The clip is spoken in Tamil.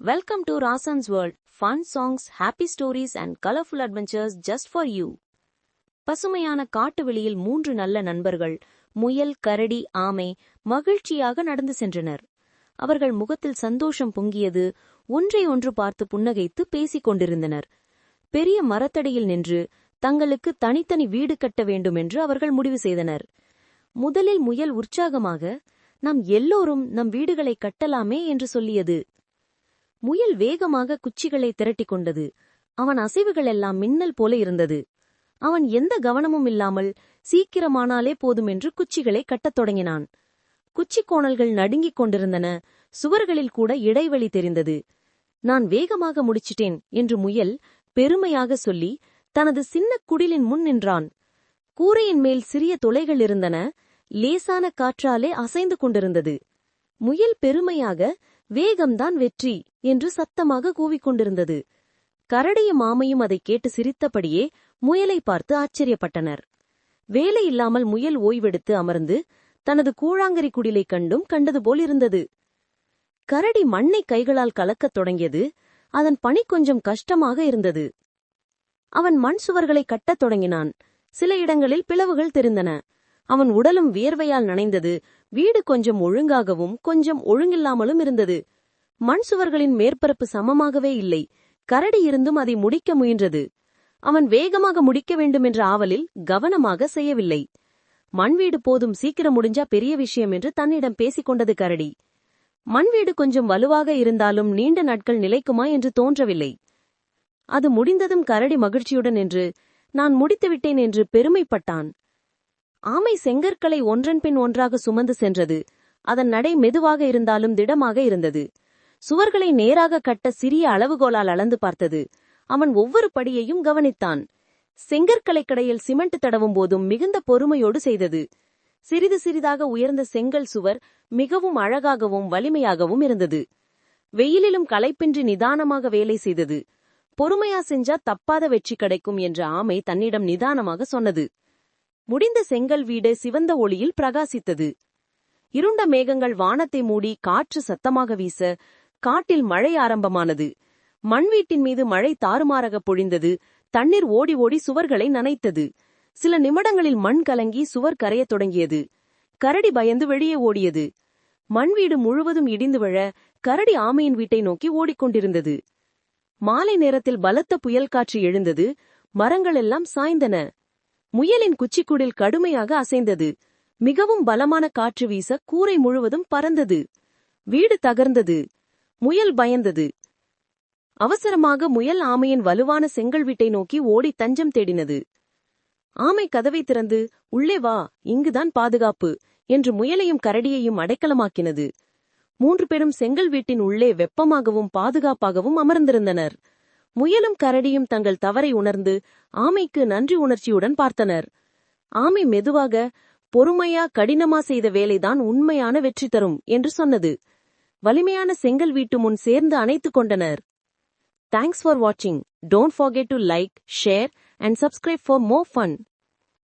Welcome to Rasan's world fun songs happy stories and colourful adventures just for you பசுமையான காட்டு வெளியில் மூன்று நல்ல நண்பர்கள் முயல் கரடி ஆமை மகிழ்ச்சியாக நடந்து சென்றனர். அவர்கள் முகத்தில் சந்தோஷம் பொங்கியது ஒன்றை ஒன்று பார்த்து புன்னகைத்து பேசிக் கொண்டிருந்தனர். பெரிய மரத்தடியில் நின்று தங்களுக்கு தனித்தனி வீடு கட்ட வேண்டும் என்று அவர்கள் முடிவு செய்தனர். முதலில் முயல் உற்சாகமாக நாம் எல்லோரும் நம் வீடுகளை கட்டலாமே என்று சொல்லியது. முயல் வேகமாக குச்சிகளை திரட்டிக் கொண்டது அவன் அசைவுகள் எல்லாம் மின்னல் போல இருந்தது. அவன் எந்த கவனமும் இல்லாமல் சீக்கிரமானாலே போதும் என்று குச்சிகளை கட்டத் தொடங்கினான். குச்சி கோணல்கள் நடுங்கிக் கொண்டிருந்தன. சுவர்களில் கூட இடைவெளி தெரிந்தது. நான் வேகமாக முடிச்சிட்டேன் என்று முயல் பெருமையாக சொல்லி தனது சின்ன குடிலின் முன் நின்றான். கூரையின் மேல் சிறிய துளைகள் இருந்தன. லேசான காற்றாலே அசைந்து கொண்டிருந்தது. முயல் பெருமையாக வேகம்தான் வெற்றி என்று சத்தமாக கூவிக்கொண்டிருந்தது. கரடியும் மாமையும் அதை கேட்டு சிரித்தபடியே முயலை பார்த்து ஆச்சரியப்பட்டனர். வேலை இல்லாமல் முயல் ஓய்வெடுத்து அமர்ந்து தனது கூழாங்கரி குடிலை கண்டும் கண்டது போல் இருந்தது. கரடி மண்ணை கைகளால் கலக்கத் தொடங்கியது. அதன் பணி கொஞ்சம் கஷ்டமாக இருந்தது. அவன் மண் சுவர்களை கட்டத் தொடங்கினான். சில இடங்களில் பிளவுகள் தெரிந்தன. அவன் உடலும் வியர்வையால் நனைந்தது. வீடு கொஞ்சம் ஒழுங்காகவும் கொஞ்சம் ஒழுங்கில்லாமலும் இருந்தது. மண் சுவர்களின் மேற்பரப்பு சமமாகவே இல்லை. கரடி இருந்தும் அதை முடிக்க முயன்றது. அவன் வேகமாக முடிக்க வேண்டும் என்ற ஆவலில் கவனமாக செய்யவில்லை. மண் வீடு போதும் சீக்கிரம் முடிஞ்சா பெரிய விஷயம் என்று தன்னிடம் பேசிக் கொண்டது கரடி. மண் வீடு கொஞ்சம் வலுவாக இருந்தாலும் நீண்ட நாட்கள் நிலைக்குமா என்று தோன்றவில்லை. அது முடிந்ததும் கரடி மகிழ்ச்சியுடன் என்று நான் முடித்துவிட்டேன் என்று பெருமைப்பட்டான். ஆமை செங்கற்களை ஒன்றன் பின் ஒன்றாக சுமந்து சென்றது. அதன் நடை மெதுவாக இருந்தாலும் திடமாக இருந்தது. சுவர்களை நேராக கட்ட சிறிய அளவுகோலால் அளந்து பார்த்தது. அவன் ஒவ்வொரு படியையும் கவனித்தான். செங்கற்களை கடையில் சிமெண்ட் தடவும் போதும் மிகுந்த பொறுமையோடு செய்தது. சிறிது சிறிதாக உயர்ந்த செங்கல் சுவர் மிகவும் அழகாகவும் வலிமையாகவும் இருந்தது. வெயிலிலும் களைப்பின்றி நிதானமாக வேலை செய்தது. பொறுமையா செஞ்சா தப்பாத வெற்றி கிடைக்கும் என்ற ஆமை தன்னிடம் நிதானமாக சொன்னது. முடிந்த செங்கல் வீடு சிவந்த ஒளியில் பிரகாசித்தது. இருண்ட மேகங்கள் வானத்தை மூடி காற்று சத்தமாக வீச காட்டில் மழை ஆரம்பமானது. மண் வீட்டின் மீது மழை தாறுமாறாக பொழிந்தது. தண்ணீர் ஓடி ஓடி சுவர்களை நனைத்தது. சில நிமிடங்களில் மண் கலங்கி சுவர் கரையத் தொடங்கியது. கரடி பயந்து வெளியே ஓடியது. மண் வீடு முழுவதும் இடிந்து விழ கரடி ஆமையின் வீட்டை நோக்கி ஓடிக்கொண்டிருந்தது. மாலை நேரத்தில் பலத்த புயல் காற்று எழுந்தது. மரங்கள் எல்லாம் சாய்ந்தன. முயலின் குச்சிக்குடில் கடுமையாக அசைந்தது. மிகவும் பலமான காற்று வீச கூரை முழுவதும் பறந்தது. வீடு தகர்ந்தது. முயல் பயந்தது. அவசரமாக முயல் ஆமையின் வலுவான செங்கல் வீட்டை நோக்கி ஓடி தஞ்சம் தேடினது. ஆமை கதவை திறந்து உள்ளே வா இங்குதான் பாதுகாப்பு என்று முயலையும் கரடியையும் அடைக்கலமாக்கினது. மூன்று பேரும் செங்கல் வீட்டின் உள்ளே வெப்பமாகவும் பாதுகாப்பாகவும் அமர்ந்திருந்தனர். முயலும் கரடியும் தங்கள் தவறை உணர்ந்து ஆமைக்கு நன்றி உணர்ச்சியுடன் பார்த்தனர். ஆமை மெதுவாக பொறுமையா கடினமா செய்த வேலைதான் உண்மையான வெற்றி தரும் என்று சொன்னது. வலிமையான செங்கல் வீட்டு முன் சேர்ந்து அணைத்துக் கொண்டனர். தேங்க்ஸ் ஃபார் வாட்சிங் don't forget to like share and subscribe for more fun